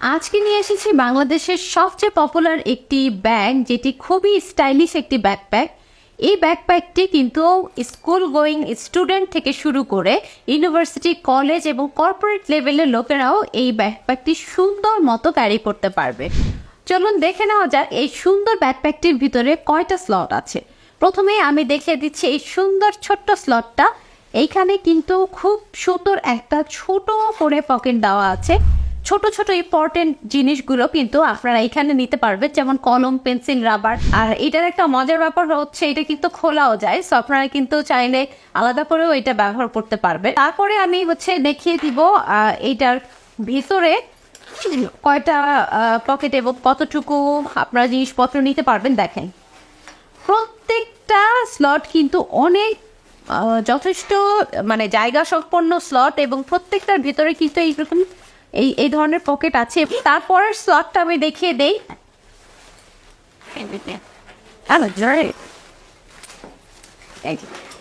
আজকে নিয়ে এসেছি বাংলাদেশের সবচেয়ে পপুলার একটি ব্যাগ যেটি খুবই স্টাইলিশ একটি ব্যাকপ্যাক এই ব্যাকপ্যাকটি কিন্তু স্কুল গোয়িং স্টুডেন্ট থেকে শুরু করে ইউনিভার্সিটি কলেজ এবং কর্পোরেট লেভেলের লোকেরাও এই ব্যাকপ্যাকটি সুন্দর মতো ক্যারি করতে পারবে। চলুন দেখে নেওয়া যাক এই সুন্দর ব্যাকপ্যাকটির ভিতরে কয়টা স্লট আছে। প্রথমে আমি দেখিয়ে দিচ্ছি এই সুন্দর ছোট্ট স্লটটা এইখানে কিন্তু খুব সুন্দর একটা ছোট করে পকেট দেওয়া আছে। ছোট ছোট ইম্পর্টেন্ট জিনিসগুলো কিন্তু আপনারা এখানে নিতে পারবেন যেমন কলম, পেন্সিল, রাবার। আর এটার একটা মজার ব্যাপার হচ্ছে, এটা কিন্তু খোলাও যায় সো আপনারা কিন্তু চাইলে আলাদা করেও এটা ব্যবহার করতে পারবেন। তারপরে আমি হচ্ছে দেখিয়ে দিব এইটার ভিতরে কয়টা পকেট এবং কতটুকু আপনারা জিনিসপত্র নিতে পারবেন, দেখেন। প্রত্যেকটা স্লট কিন্তু অনেক যথেষ্ট মানে জায়গা সম্পন্ন স্লট এবং প্রত্যেকটার ভিতরে কিন্তু এইরকম এই এই ধরনের পকেট আছে। তারপরের স্লটটা আমি দেখিয়ে দেই।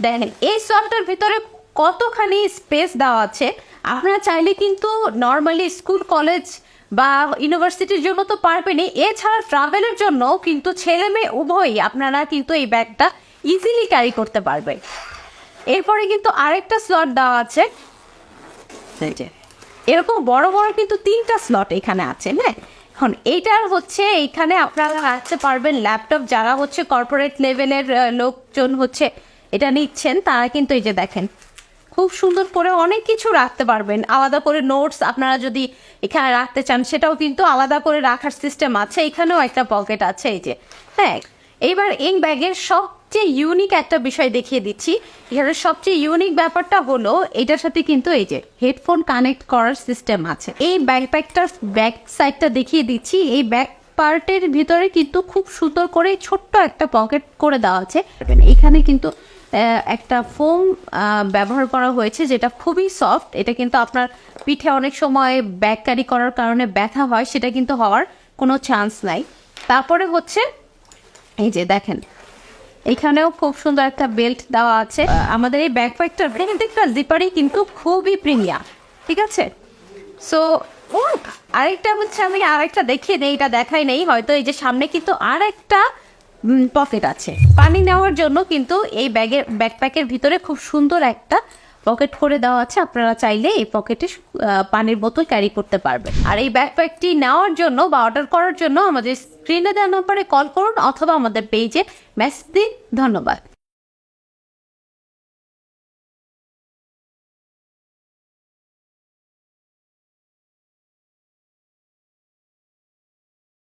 দেখেন, এই স্লটটার ভিতরে কতখানি স্পেস দেওয়া আছে। আপনারা চাইলে কিন্তু নর্মালি স্কুল কলেজ বা ইউনিভার্সিটির জন্য তো পারবেনই। এছাড়া ট্রাভেলের জন্য কিন্তু ছেলে মেয়ে উভয়ই আপনারা কিন্তু এই ব্যাগটা ইজিলি ক্যারি করতে পারবে এরপরে কিন্তু আরেকটা স্লট দেওয়া আছে। এরকম বড় বড় কিন্তু তিনটা স্লট এখানে আছে হ্যাঁ? এখন এইটার হচ্ছে, এইখানে আপনারা রাখতে পারবেন ল্যাপটপ যারা হচ্ছে কর্পোরেট লেভেলের লোকজন হচ্ছে এটা নিচ্ছেন, তারা কিন্তু এই যে দেখেন, খুব সুন্দর করে অনেক কিছু রাখতে পারবেন। আলাদা করে নোটস আপনারা যদি এখানে রাখতে চান, সেটাও কিন্তু আলাদা করে রাখার সিস্টেম আছে। এখানেও একটা পকেট আছে এই যে হ্যাঁ? এইবার এই ব্যাগের সবচেয়ে ইউনিক একটা বিষয় দেখিয়ে দিচ্ছি। এখানে সবচেয়ে ইউনিক ব্যাপারটা হলো, এটার সাথে কিন্তু এই যে হেডফোন কানেক্ট করার সিস্টেম আছে। এই ব্যাকপ্যাকটার ব্যাক সাইডটা দেখিয়ে দিচ্ছি। এই ব্যাক পার্টের ভিতরে কিন্তু খুব সুন্দর করে ছোট্ট একটা পকেট করে দেওয়া আছে। এখানে কিন্তু একটা ফোম ব্যবহার করা হয়েছে যেটা খুবই সফট এটা কিন্তু আপনার পিঠে অনেক সময় ব্যাক ক্যারি করার কারণে ব্যথা হয়, সেটা কিন্তু হওয়ার কোনো চান্স নাই। তারপরে হচ্ছে এই যে দেখেন, এখানেও খুব সুন্দর একটা বেল্ট দেওয়া আছে। আমাদের এই ব্যাকপ্যাকটার প্রত্যেকটা জিপারই কিন্তু খুবই প্রিমিয়াম ঠিক আছে? সো আরেকটা হচ্ছে আমি আরেকটা দেখিয়ে নেই, এটা দেখাই নেই, হয়তো এই যে সামনে কিন্তু আর একটা পকেট আছে। পানি নেওয়ার জন্য কিন্তু এই ব্যাগের ব্যাকপ্যাকের ভিতরে খুব সুন্দর একটা পকেট করে দেওয়া আছে, আপনারা চাইলে এই পকেটে পানির বোতল ক্যারি করতে পারবেন। আর এই ব্যাকপ্যাকটি নেওয়ার জন্য বা অর্ডার করার জন্য আমাদের স্ক্রিনে দেওয়া নম্বরে কল করুন অথবা আমাদের পেজে মেসেজ দিন। ধন্যবাদ।